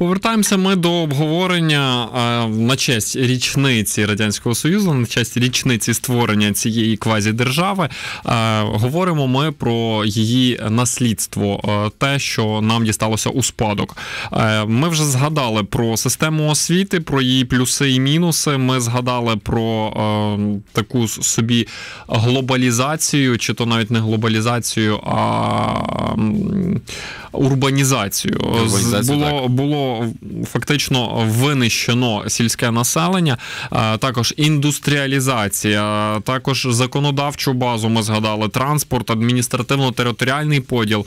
Повертаємося ми до обговорення на честь річниці радянського союзу, на честь річниці створення цієї квазідержави. Говоримо ми про її наслідство, те, що нам дісталося у спадок. Ми вже згадали про систему освіти, про її плюси і мінуси. Ми згадали про таку собі глобалізацію, чи то навіть не глобалізацію, а урбанізацію. Урбанізацію було було фактично винищено сільське населення, також індустріалізація, також законодавчу базу. Ми згадали транспорт, адміністративно-територіальний поділ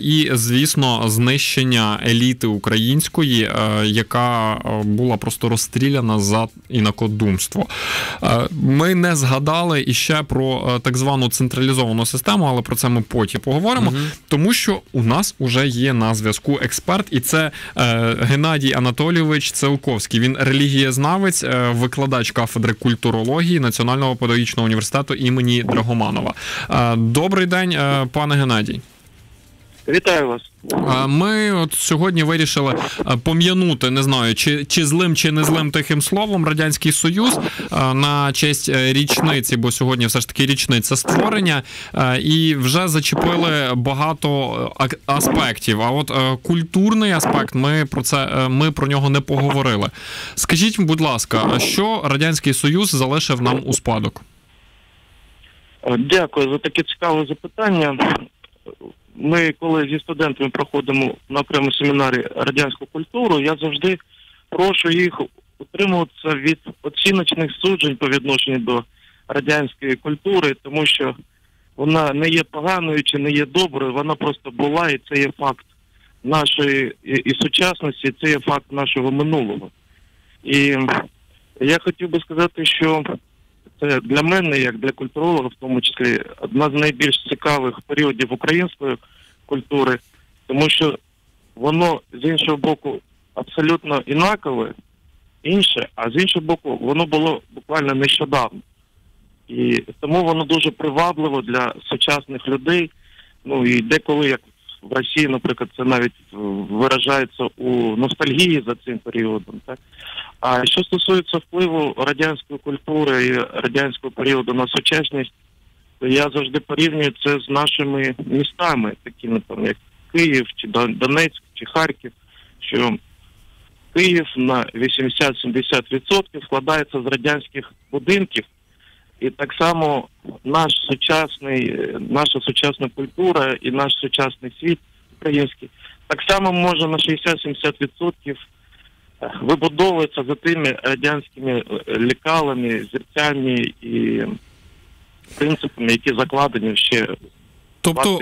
і, звісно, знищення еліти української, яка була просто розстріляна за інакодумство. Ми не згадали іще про так звану централізовану систему, але про це ми потім поговоримо, угу. тому що у нас уже є на зв'язку експерт, і це е, Геннадій Анатолійович Целковський. Він релігієзнавець, е, викладач кафедри культурології Національного педагогічного університету імені Драгоманова. Е, добрий день, е, пане Геннадій. Вітаю вас. Ми от сьогодні вирішили пом'янути, не знаю, чи чи злим, чи не злим тихим словом Радянський Союз на честь е, річниці, бо сьогодні все ж таки річниця створення, і вже зачепили багато е, аспектів. А от е, культурний аспект, ми про це ми про нього не поговорили. Скажіть, будь ласка, що Радянський Союз залишив нам у спадок? Дякую за таке цікаве запитання. Ми, коли зі студентами проходимо на окремому семінарі радянську культуру, я завжди прошу їх утримуватися від оціночних суджень по відношенню до радянської культури, тому що вона не є поганою чи не є доброю, вона просто була, і це є факт нашої і, і сучасності, це є факт нашого минулого. І я хотів би сказати, що це для мене, як для культуролога, в тому числі, одна з найбільш цікавих періодів української культури, тому що воно з іншого боку абсолютно інакове, інше, а з іншого боку, воно було буквально нещодавно. І тому воно дуже привабливо для сучасних людей. Ну і деколи, як в Росії, наприклад, це навіть виражається у ностальгії за цим періодом. Так? А що стосується впливу радянської культури і радянського періоду на сучасність, то я завжди порівнюю це з нашими містами, такими там як Київ, чи Донецьк, чи Харків, що Київ на 80-70% складається з радянських будинків, і так само наш сучасний, наша сучасна культура і наш сучасний світ український так само може на 60-70% вибудовується за тими радянськими е, лікалами, зірцями і принципами, які закладені ще. Тобто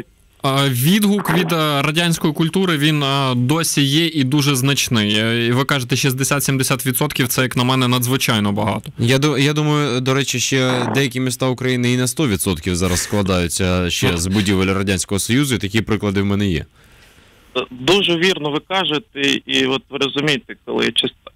відгук від е, радянської культури він е, досі є і дуже значний. І Ви кажете, 60-70% це, як на мене, надзвичайно багато. Я я думаю, до речі, ще деякі міста України і на 100% зараз складаються ще з будівель Радянського Союзу, і такі приклади в мене є. Дуже вірно ви кажете, і от ви розумієте, коли я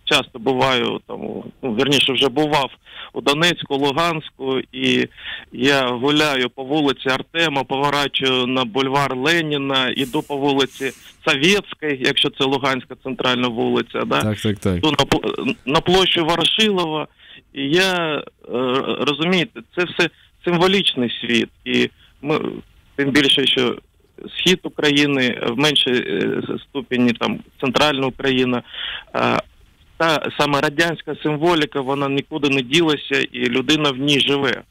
часто буваю там, ну верніше вже бував у Донецьку, Луганську, і я гуляю по вулиці Артема, поворачую на бульвар Леніна, іду по вулиці Совєтської, якщо це Луганська центральна вулиця, да так, так, так. Іду на на площу Ворошилова. І я е, розумієте, це все символічний світ, і ми тим більше, що схід України, в меншій е, ступені там центральна Україна. Та саме радянська символіка, вона нікуди не ділася, і людина в ній живе.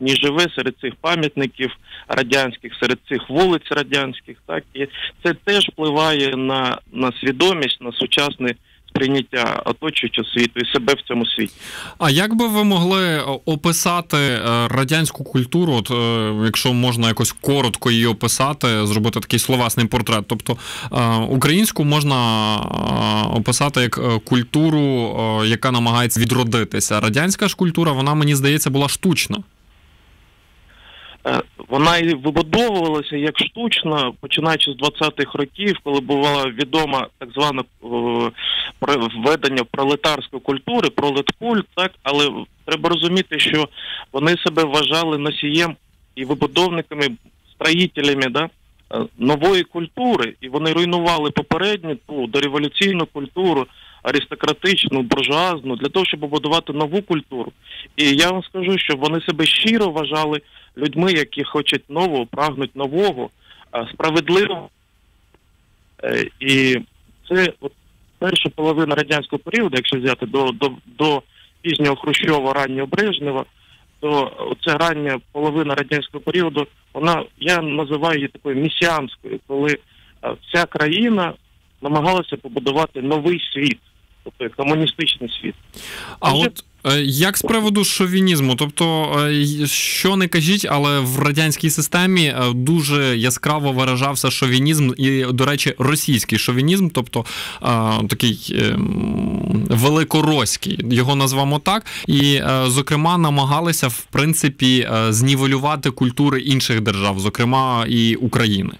В ній живе серед цих пам'ятників радянських, серед цих вулиць радянських, так і це теж впливає на, на свідомість, на сучасний сприйняття оточуючого світу і себе в цьому світі. А як би ви могли описати е, радянську культуру, от е, якщо можна якось коротко її описати, зробити такий словесний портрет? Тобто е, українську можна описати як культуру, яка намагається відродитися. Радянська ж культура, вона мені здається, була штучна. Е, вона і вибудовувалася як штучна, починаючи з 20-х років, коли була відома так звана введення пролетарської культури, пролеткульт, так? Але треба розуміти, що вони себе вважали носієм і вибудовниками, строїтелями да, е, нової культури, і вони руйнували попередню ту дореволюційну культуру, аристократичну, буржуазну, для того, щоб побудувати нову культуру. І я вам скажу, що вони себе щиро вважали людьми, які хочуть нового, прагнуть нового, е, справедливого. Е, І це от перша половина радянського періоду, якщо взяти до, до, до пізнього Хрущова, раннього Брежнева, то ця рання половина радянського періоду, вона я називаю її такою місіанською, коли е, вся країна намагалася побудувати новий світ, тобто комуністичний світ. А от е, як з приводу шовінізму? Тобто, е, що не кажіть, але в радянській системі е, дуже яскраво виражався шовінізм і, до речі, російський шовінізм, тобто такий ем, великороський, його назвемо так. І, зокрема, намагалися в принципі знівелювати культури інших держав, зокрема і України.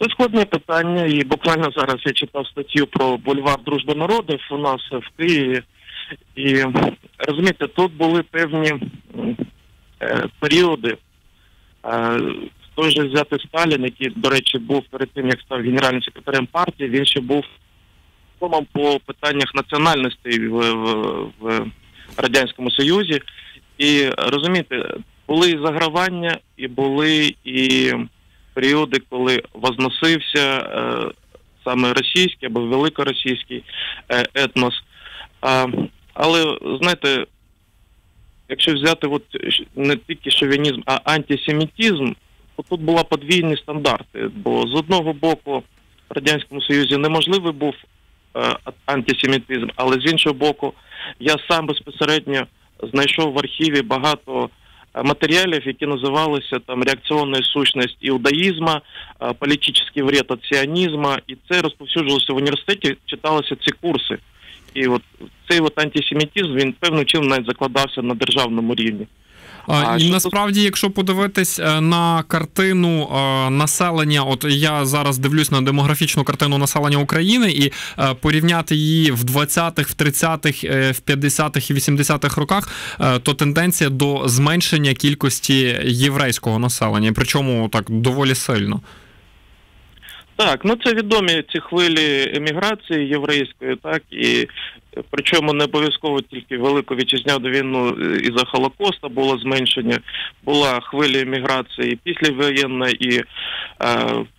Це складне питання, і буквально зараз я читав статтю про бульвар Дружби народів у нас в Києві. І розумієте, тут були певні е, періоди. Е, той же взяти Сталін, який, до речі, був перед тим, як став генеральним секретарем партії, він ще був по питаннях національності в, в, в Радянському Союзі. І розумієте, були і загравання, і були і періоди, коли возносився е, саме російський або великоросійський е, етнос. А, але знаєте, якщо взяти от не тільки шовінізм, а антисемітизм, то тут були подвійні стандарти. Бо з одного боку в Радянському Союзі неможливий був е, антисемітизм, але з іншого боку, я сам безпосередньо знайшов в архіві багато материалов, які називалися там реакційна сущність іудаїзму, політичний вред від сіонізму, і це розповсюджувалося в університеті, читалися ці курси. І от цей от антисемітизм він певним чином навіть закладався на державному рівні. А, І насправді, якщо подивитись е, на картину е, населення, от я зараз дивлюсь на демографічну картину населення України і е, порівняти її в 20-х, в 30-х, в 50-х і 80-х роках, то тенденція до зменшення кількості єврейського населення, причому так доволі сильно. Так, ну це відомі ці хвилі еміграції єврейської, так і причому не обов'язково тільки велику вітчизняну війну і за Холокоста було зменшення, була хвиля еміграції післявоєнна і е,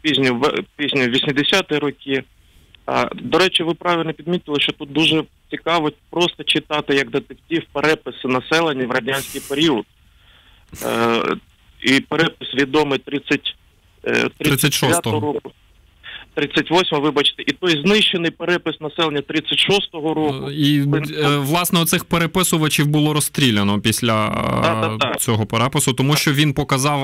пізньо пізньо 80-ті роки. А, До речі, ви правильно підмітили, що тут дуже цікаво просто читати як детектив переписи населення в радянський період. Е, І перепис відомий 30, 36 року. 38, вибачте, і той знищений перепис населення 36-го року. І е, власне оцих переписувачів було розстріляно після да, да, цього перепису, тому що він показав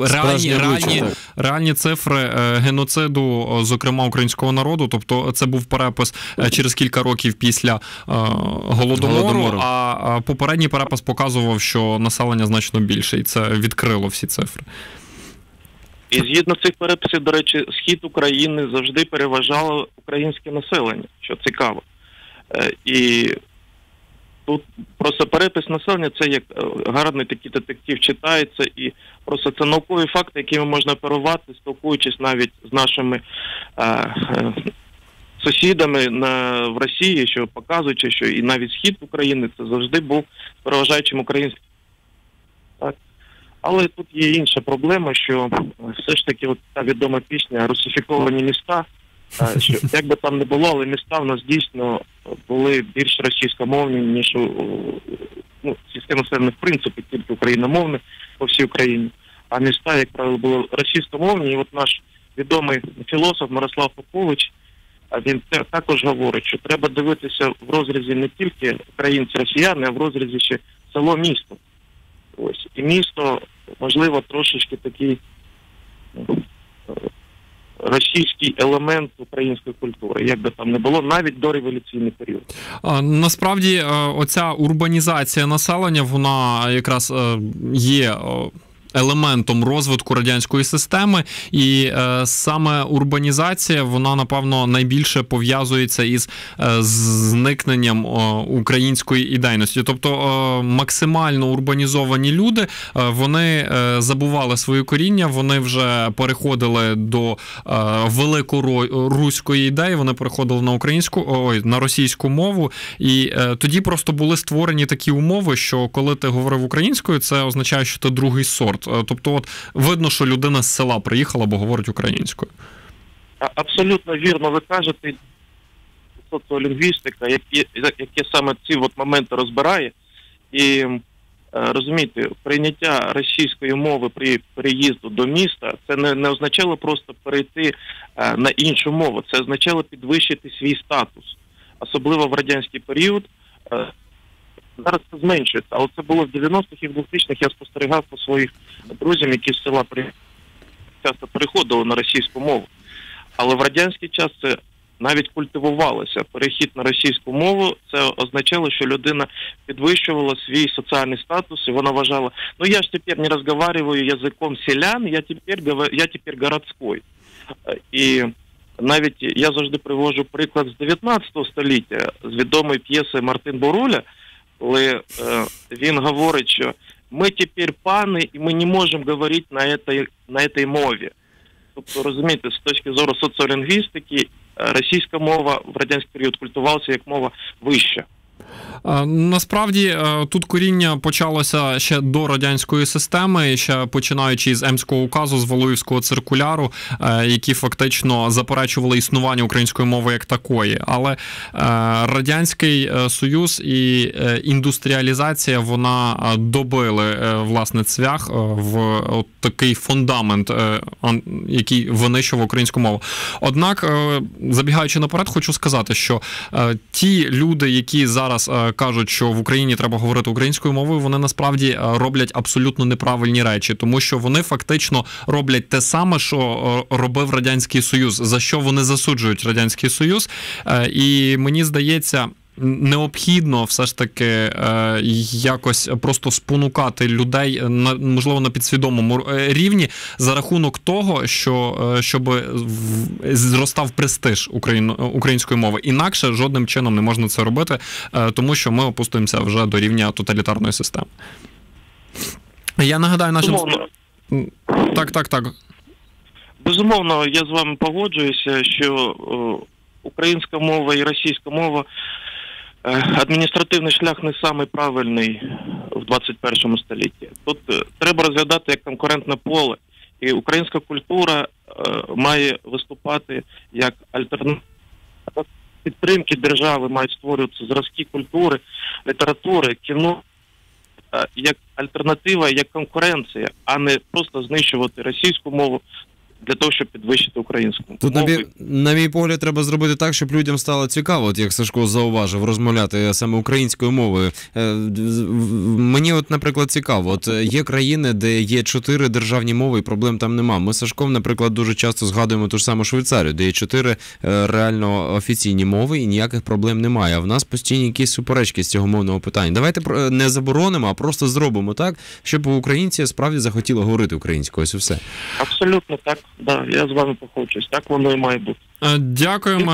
реальні реальні, реальні цифри е, геноциду, зокрема українського народу. Тобто, це був перепис е, через кілька років після голодомору. голодомору. А попередній перепис показував, що населення значно більше, і це відкрило всі цифри. І згідно цих переписів, до речі, схід України завжди переважало українське населення, що цікаво. Е, і тут просто перепис населення це як е, гарний такий детектив читається, і просто це наукові факти, якими можна оперувати, спілкуючись навіть з нашими е, сусідами на, в Росії, що показуючи, що і навіть схід України це завжди був переважаючим українським. Так. Але тут є інша проблема, що все ж таки от та відома пісня русифіковані міста. Що як би там не було, але міста в нас дійсно були більш російськомовні, ніж ну, система населення в принципі тільки україномовні по всій Україні. А міста, як правило, були російськомовні. І от наш відомий філософ Мирослав Попович, він також говорить, що треба дивитися в розрізі не тільки українці-росіяни, а в розрізі ще село місто. Ось і місто можливо, трошечки такий ну, російський елемент української культури, як би там не було, навіть до революційний період. Насправді, е, оця урбанізація населення, вона якраз е, є елементом розвитку радянської системи, і саме урбанізація вона напевно найбільше пов'язується із зникненням української ідейності, тобто максимально урбанізовані люди вони забували свої коріння, вони вже переходили до великоруської ідеї, вони переходили на українську ой, на російську мову, і тоді просто були створені такі умови, що коли ти говорив українською, це означає, що ти другий сорт. Е, тобто, от видно, що людина з села приїхала, бо говорить українською. Абсолютно вірно, ви кажете, соціолінгвістика, які, які саме ці от моменти розбирає. І е, розумієте, прийняття російської мови при переїзду до міста це не не означало просто перейти е, на іншу мову, це означало підвищити свій статус, особливо в радянський період. Зараз це зменшується, але це було в 90-х і в 2000-х я спостерігав по своїх друзям, які з села часто переходили на російську мову. Але в радянський час це навіть культивувалося. Перехід на російську мову це означало, що людина підвищувала свій соціальний статус, і вона вважала, ну я ж тепер не розмовляю язиком селян, я тепер я тепер городський. І навіть я завжди привожу приклад з 19 століття з відомої п'єси Мартин Боруля коли е, він говорить, що ми тепер пани, і ми не можемо говорити на этой, на этой мові. Тобто, розумієте, з точки зору соціолінгвістики, е, російська мова в радянський період культувалася як мова вища. Насправді е, тут коріння почалося ще до радянської системи, ще починаючи з Емського указу з Волоївського циркуляру, е, які фактично заперечували існування української мови як такої. Але е, радянський союз і індустріалізація вона добили власне цвях в такий фундамент, який винищував українську мову. Однак, забігаючи наперед, хочу сказати, що ті люди, які зараз кажуть, що в Україні треба говорити українською мовою, вони насправді е, роблять абсолютно неправильні речі, тому що вони фактично роблять те саме, що е, робив радянський союз, за що вони засуджують радянський союз, е, і мені здається необхідно все ж таки е, якось просто спонукати людей на можливо на підсвідомому е, рівні за рахунок того, що е, щоб зростав престиж української мови. Інакше жодним чином не можна це робити, тому що ми опустуємося вже до рівня тоталітарної системи. Я нагадаю нашим так, так, так. Безумовно, я з вами погоджуюся, що українська мова і російська мова адміністративний шлях не самий правильний в 21 столітті. Тут е, треба розглядати як конкурентне поле, і українська культура е, має виступати як альтернатива. Підтримки держави мають створюватися зразки культури, літератури, кіно як альтернатива, як конкуренція, а не просто знищувати російську мову, для того, щоб підвищити українську тут на мій, на мій погляд, треба зробити так, щоб людям стало цікаво, от як Сашко зауважив, розмовляти саме українською мовою. Е, мені, от, наприклад, цікаво, от є країни, де є чотири державні мови, і проблем там нема. Ми з Сашком, наприклад, дуже часто згадуємо ту ж саму Швейцарію, де є чотири е, реально офіційні мови і ніяких проблем немає. А в нас постійні якісь суперечки з цього мовного питання. Давайте не заборонимо, а просто зробимо так, щоб українці справді захотіли говорити українською. Ось і все абсолютно так да, я з вами погоджуюсь. Так воно і має бути. Е, дякуємо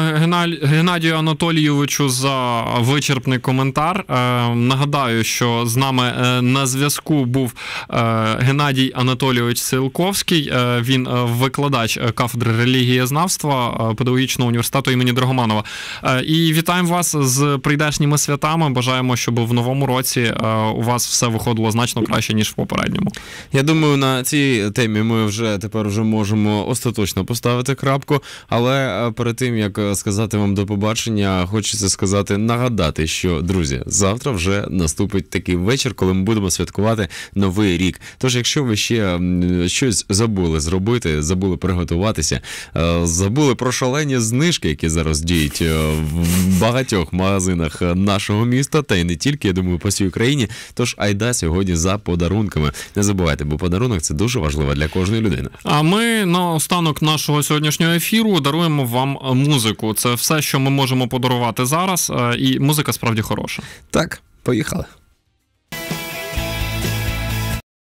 Геннадію Анатолійовичу за вичерпний коментар. Е, нагадаю, що з нами е, на зв'язку був Геннадій Анатолійович Силковський. Він викладач кафедри релігієзнавства педагогічного університету імені Драгоманова. І вітаємо вас з прийдешніми святами. Бажаємо, щоб в новому році у вас все виходило значно краще ніж в попередньому. Я думаю, на цій темі ми вже тепер вже можемо остаточно поставити крапку, але перед тим як е, сказати вам до побачення, хочеться сказати, нагадати, що друзі, завтра вже наступить такий вечір, коли ми будемо святкувати новий рік. Тож, якщо ви ще щось забули зробити, забули приготуватися, е, забули про шалені знижки, які зараз діють е, в багатьох магазинах нашого міста, та й не тільки, я думаю, по всій Україні. Тож айда сьогодні за подарунками. Не забувайте, бо подарунок це дуже важливо для кожної людини. А ми на останок нашого сьогоднішнього ефіру даруємо вам музику. Це все, що ми можемо подарувати зараз, е, і музика справді хороша. Так, поїхали.